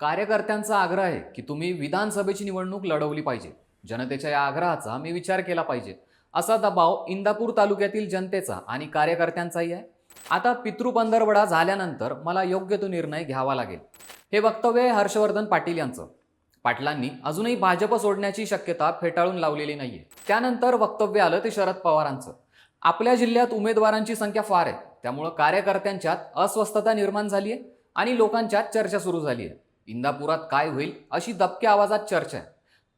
कार्यकर्त्यांचा आग्रह आहे की तुम्ही विधानसभेची निवडणूक लढवली पाहिजे. जनतेच्या या आग्रहाचा मी विचार केला पाहिजे. असा दबाव इंदापूर तालुक्यातील जनतेचा आणि कार्यकर्त्यांचाही आहे. आता पितृपंधरवडा झाल्यानंतर मला योग्य तो निर्णय घ्यावा लागेल. हे वक्तव्य आहे हर्षवर्धन पाटील यांचं. पाटलांनी अजूनही भाजप सोडण्याची शक्यता फेटाळून लावलेली नाहीये. त्यानंतर वक्तव्य आलं ते शरद पवारांचं. आपल्या जिल्ह्यात उमेदवारांची संख्या फार आहे. त्यामुळं कार्यकर्त्यांच्यात अस्वस्थता निर्माण झाली आहे आणि लोकांच्यात चर्चा सुरू झाली आहे इंदापुरात काय होईल अशी दबक्या आवाजात चर्चा आहे.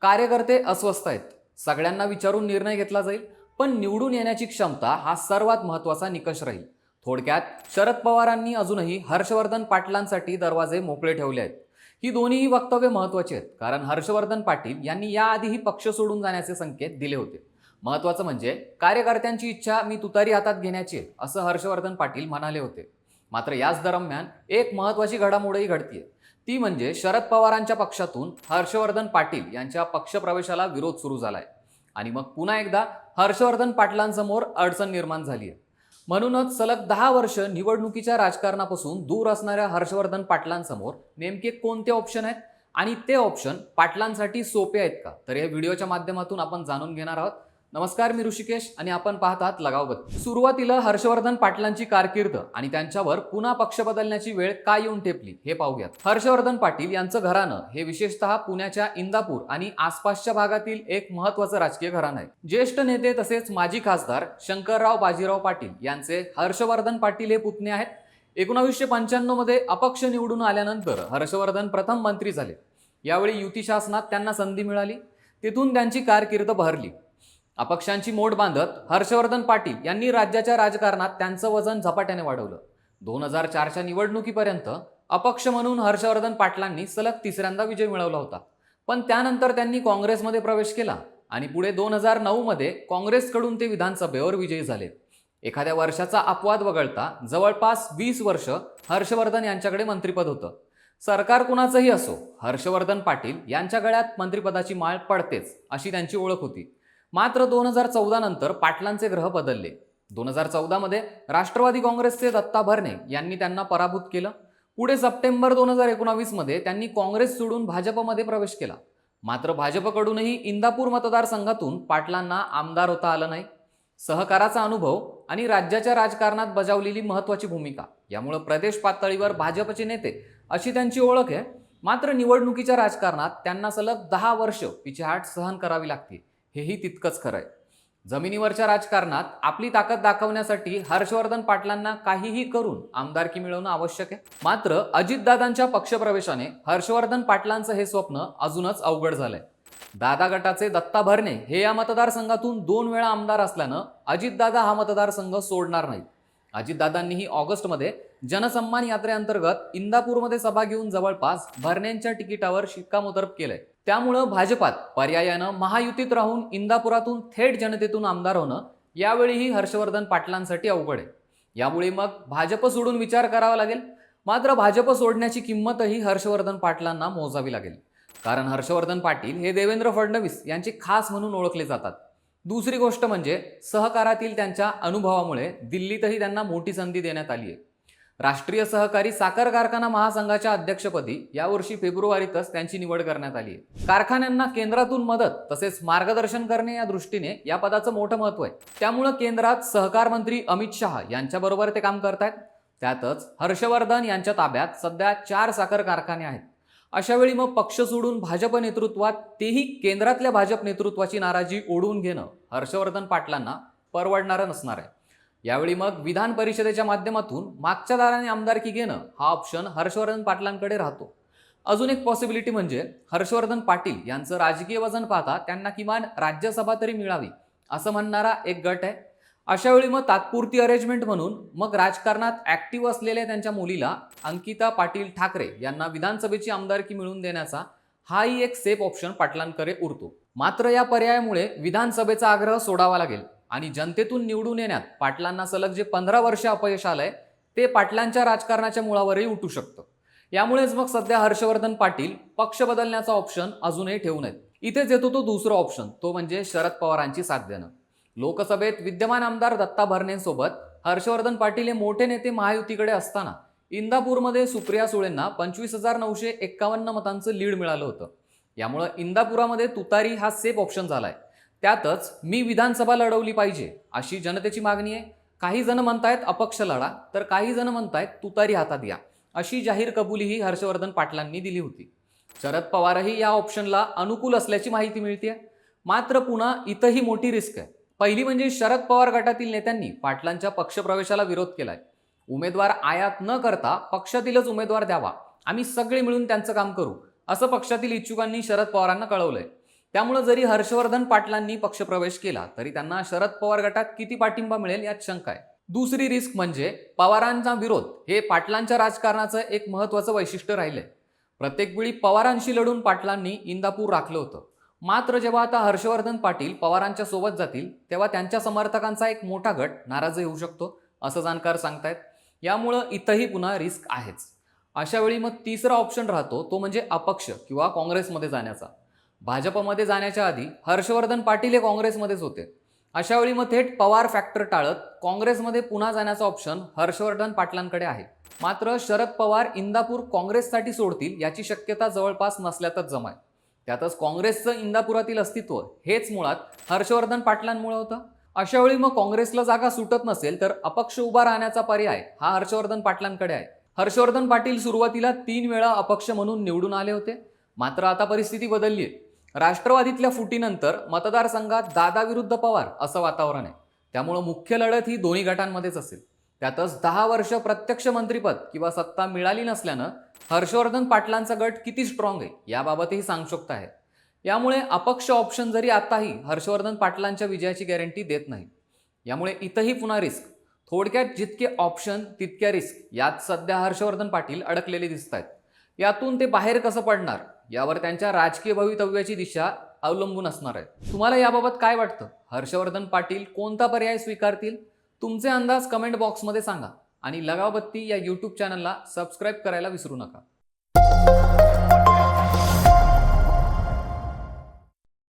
कार्यकर्ते अस्वस्थ आहेत. सगळ्यांना विचारून निर्णय घेतला जाईल पण निवडून येण्याची क्षमता हा सर्वात महत्त्वाचा निकष राहील. थोडक्यात शरद पवारांनी अजूनही हर्षवर्धन पाटलांसाठी दरवाजे मोकळे ठेवले आहेत. ही दोन्हीही वक्तव्य महत्त्वाची आहेत कारण हर्षवर्धन पाटील यांनी याआधीही पक्ष सोडून जाण्याचे संकेत दिले होते. महत्त्वाचं म्हणजे कार्यकर्त्यांची इच्छा मी तुतारी हातात घेण्याची आहे, असं हर्षवर्धन पाटील म्हणाले होते. मात्र याच दरम्यान एक महत्त्वाची घडामोडही घडतीये. ती म्हणजे शरद पवारांच्या पक्षातून हर्षवर्धन पाटील यांच्या पक्षप्रवेशाला विरोध सुरू झालाय. आणि मग पुन्हा एकदा हर्षवर्धन पाटलांसमोर अडचण निर्माण झाली आहे म्हणूनच सलग दहा वर्ष निवडणुकीच्या राजकारणापासून दूर असणाऱ्या हर्षवर्धन पाटलांसमोर नेमके कोणते ऑप्शन आहेत? आणि ते ऑप्शन पाटलांसाठी सोपे आहेत का? तर या व्हिडिओच्या माध्यमातून आपण जाणून घेणार आहोत. नमस्कार मी ऋषिकेश आणि आपण पाहतात लगावबत सुरुवातीला हर्षवर्धन पाटलांची कारकीर्द आणि त्यांच्यावर पुन्हा पक्ष बदलण्याची वेळ का येऊन ठेपली हे पाहूयात. हर्षवर्धन पाटील यांचं घराणं हे विशेषतः पुण्याच्या इंदापूर आणि आसपासच्या भागातील एक महत्वाचं राजकीय घराणं आहे. ज्येष्ठ नेते तसेच माजी खासदार शंकरराव बाजीराव पाटील यांचे हर्षवर्धन पाटील हे पुतणे आहेत. एकोणावीसशे पंच्याण्णवमध्ये अपक्ष निवडून आल्यानंतर हर्षवर्धन प्रथम मंत्री झाले. यावेळी युती शासनात त्यांना संधी मिळाली. तिथून त्यांची कारकीर्द बहरली. अपक्षांची मोड बांधत हर्षवर्धन पाटील यांनी राज्याच्या राजकारणात त्यांचं वजन झपाट्याने वाढवलं. दोन हजार चारच्या निवडणुकीपर्यंत अपक्ष म्हणून हर्षवर्धन पाटलांनी सलग तिसऱ्यांदा विजय मिळवला होता. पण त्यानंतर त्यांनी काँग्रेसमध्ये प्रवेश केला आणि पुढे दोन हजार नऊमध्ये काँग्रेसकडून ते विधानसभेवर विजयी झाले. एखाद्या वर्षाचा अपवाद वगळता जवळपास वीस वर्ष हर्षवर्धन यांच्याकडे मंत्रिपद होतं. सरकार कुणाचंही असो हर्षवर्धन पाटील यांच्या गळ्यात मंत्रिपदाची माळ पडतेच अशी त्यांची ओळख होती. मात्र दोन हजार चौदा नंतर पाटलांचे ग्रह बदलले. दोन हजार चौदामध्ये राष्ट्रवादी काँग्रेसचे दत्ता भरणे यांनी त्यांना पराभूत केलं. पुढे सप्टेंबर दोन हजार एकोणावीसमध्ये त्यांनी काँग्रेस सोडून भाजपमध्ये प्रवेश केला. मात्र भाजपकडूनही इंदापूर मतदारसंघातून पाटलांना आमदार होता आलं नाही. सहकाराचा अनुभव आणि राज्याच्या राजकारणात बजावलेली महत्त्वाची भूमिका. यामुळं प्रदेश पातळीवर भाजपचे नेते अशी त्यांची ओळख आहे. मात्र निवडणुकीच्या राजकारणात त्यांना सलग दहा वर्ष पिछेहाट सहन करावी लागते. हेही तितकंच खरं आहे. जमिनीवरच्या राजकारणात आपली ताकद दाखवण्यासाठी हर्षवर्धन पाटलांना काहीही करून आमदारकी मिळवणं आवश्यक आहे. मात्र अजितदादांच्या पक्षप्रवेशाने हर्षवर्धन पाटलांचं हे स्वप्न अजूनच अवघड झालंय. दादा गटाचे दत्ता भरणे हे या मतदारसंघातून दोन वेळा आमदार असल्यानं अजितदादा हा मतदारसंघ सोडणार नाहीत. अजितदादांनीही ऑगस्टमध्ये जनसन्मान यात्रेअंतर्गत इंदापूरमध्ये सभा घेऊन जवळपास भरण्यांच्या तिकिटावर शिक्कामोर्तब केलंय. त्यामुळं भाजपात पर्यायानं महायुतीत राहून इंदापुरातून थेट जनतेतून आमदार होणं यावेळीही हर्षवर्धन पाटलांसाठी अवघड आहे. यामुळे मग भाजप सोडून विचार करावा लागेल? मात्र भाजप सोडण्याची किंमतही हर्षवर्धन पाटलांना मोजावी लागेल. कारण हर्षवर्धन पाटील हे देवेंद्र फडणवीस यांचे खास म्हणून ओळखले जातात. दुसरी गोष्ट म्हणजे सहकारातील त्यांच्या अनुभवामुळे दिल्लीतही त्यांना मोठी संधी देण्यात आली आहे राष्ट्रीय सहकारी साखर कारखाना महासंघाच्या अध्यक्षपदी यावर्षी फेब्रुवारीतच त्यांची निवड करण्यात आली आहे. कारखान्यांना केंद्रातून मदत तसेच मार्गदर्शन करणे या दृष्टीने या पदाचं मोठं महत्त्व आहे. त्यामुळं केंद्रात सहकार मंत्री अमित शहा यांच्याबरोबर ते काम करतायत. त्यातच हर्षवर्धन यांच्या ताब्यात सध्या चार साखर कारखाने आहेत. अशावेळी मग पक्ष सोडून भाजप नेतृत्वात तेही केंद्रातल्या भाजप नेतृत्वाची नाराजी ओढवून घेणं हर्षवर्धन पाटलांना परवडणारं नसणार आहे. यावेळी मग विधान परिषदेच्या माध्यमातून मागच्या दाराने आमदारकी घेणं हा ऑप्शन हर्षवर्धन पाटलांकडे राहतो. अजून एक पॉसिबिलिटी म्हणजे हर्षवर्धन पाटील यांचं राजकीय वजन पाहता त्यांना किमान राज्यसभा तरी मिळावी असं म्हणणारा एक गट आहे. अशा वेळी मग तात्पुरती अरेंजमेंट म्हणून मग राजकारणात ऍक्टिव्ह असलेल्या त्यांच्या मुलीला अंकिता पाटील ठाकरे यांना विधानसभेची आमदारकी मिळवून देण्याचा हाही एक सेफ ऑप्शन पाटलांकडे उरतो. मात्र या पर्यायामुळे विधानसभेचा आग्रह सोडावा लागेल. आणि जनतेतून निवडून येण्यात पाटलांना सलग जे पंधरा वर्ष अपयश आलंय ते पाटलांच्या राजकारणाच्या मुळावरही उठू शकतं. यामुळेच मग सध्या हर्षवर्धन पाटील पक्ष बदलण्याचा ऑप्शन अजूनही ठेवून नयेत इथेच येतो तो दुसरा ऑप्शन तो म्हणजे शरद पवारांची साथ देणं. लोकसभेत विद्यमान आमदार दत्ता भरणेंसोबत हर्षवर्धन पाटील हे मोठे नेते महायुतीकडे असताना इंदापूरमध्ये सुप्रिया सुळेंना पंचवीस हजार नऊशे एक्कावन्न मतांचं लीड मिळालं होतं. यामुळं इंदापुरामध्ये तुतारी हा सेफ ऑप्शन झालाय. त्यातच मी विधानसभा लढवली पाहिजे अशी जनतेची मागणी आहे. काही जण म्हणतायत अपक्ष लढा तर काही जण म्हणतायत तुतारी हातात या अशी जाहीर कबुलीही हर्षवर्धन पाटलांनी दिली होती. शरद पवारही या ऑप्शनला अनुकूल असल्याची माहिती मिळते मात्र पुन्हा इथंही मोठी रिस्क आहे. पहिली म्हणजे शरद पवार गटातील नेत्यांनी पाटलांच्या पक्षप्रवेशाला विरोध केलाय. उमेदवार आयात न करता पक्षातीलच उमेदवार द्यावा. आम्ही सगळे मिळून त्यांचं काम करू असं पक्षातील इच्छुकांनी शरद पवारांना कळवलंय. त्यामुळे जरी हर्षवर्धन पाटलांनी पक्षप्रवेश केला तरी त्यांना शरद पवार गटात किती पाठिंबा मिळेल यात शंका आहे. दुसरी रिस्क म्हणजे पवारांचा विरोध हे पाटलांच्या राजकारणाचं एक महत्त्वाचं वैशिष्ट्य राहिलंय. प्रत्येक वेळी पवारांशी लढून पाटलांनी इंदापूर राखलं होतं. मात्र जेव्हा आता हर्षवर्धन पाटील पवारांच्या सोबत जातील तेव्हा त्यांच्या समर्थकांचा एक मोठा गट नाराज होऊ शकतो असं जाणकार सांगतायत. यामुळं इथंही पुन्हा रिस्क आहेच. अशा वेळी मग तिसरा ऑप्शन राहतो तो म्हणजे अपक्ष किंवा काँग्रेसमध्ये जाण्याचा. भाजपमध्ये जाण्याच्या आधी हर्षवर्धन पाटील हे काँग्रेसमध्येच होते. अशावेळी मग थेट पवार फॅक्टर टाळत काँग्रेसमध्ये पुन्हा जाण्याचा ऑप्शन हर्षवर्धन पाटलांकडे आहे. मात्र शरद पवार इंदापूर काँग्रेससाठी सोडतील याची शक्यता जवळपास नसल्यातच जमाय. त्यातच काँग्रेसचं इंदापुरातील अस्तित्व हेच मुळात हर्षवर्धन पाटलांमुळे होतं. अशावेळी मग काँग्रेसला जागा सुटत नसेल तर अपक्ष उभा राहण्याचा पर्याय हा हर्षवर्धन पाटलांकडे आहे. हर्षवर्धन पाटील सुरुवातीला तीन वेळा अपक्ष म्हणून निवडून आले होते. मात्र आता परिस्थिती बदलली आहे. राष्ट्रवादीतल्या फुटीनंतर मतदारसंघात दादा विरुद्ध पवार असं वातावरण आहे. त्यामुळं मुख्य लढत ही दोन्ही गटांमध्येच असेल. त्यातच दहा वर्ष प्रत्यक्ष मंत्रीपद किंवा सत्ता मिळाली नसल्यानं हर्षवर्धन पाटलांचा गट किती स्ट्रॉंग आहे याबाबतही सांगशोक्त आहे. यामुळे अपक्ष ऑप्शन जरी आताही हर्षवर्धन पाटलांच्या विजयाची गॅरंटी देत नाही. यामुळे इथंही पुन्हा रिस्क थोडक्यात जितके ऑप्शन तितक्या रिस्क यात सध्या हर्षवर्धन पाटील अडकलेले दिसत आहेत यातून ते बाहेर कसं पडणार? यावर त्यांच्या राजकीय भवितव्याची दिशा अवलंबून असणार आहे. तुम्हाला याबाबत काय वाटतं? हर्षवर्धन पाटील कोणता पर्याय स्वीकारतील? तुमचे अंदाज कमेंट बॉक्समध्ये सांगा आणि लगावबत्ती या यूट्यूब चॅनलला सबस्क्राईब करायला विसरू नका.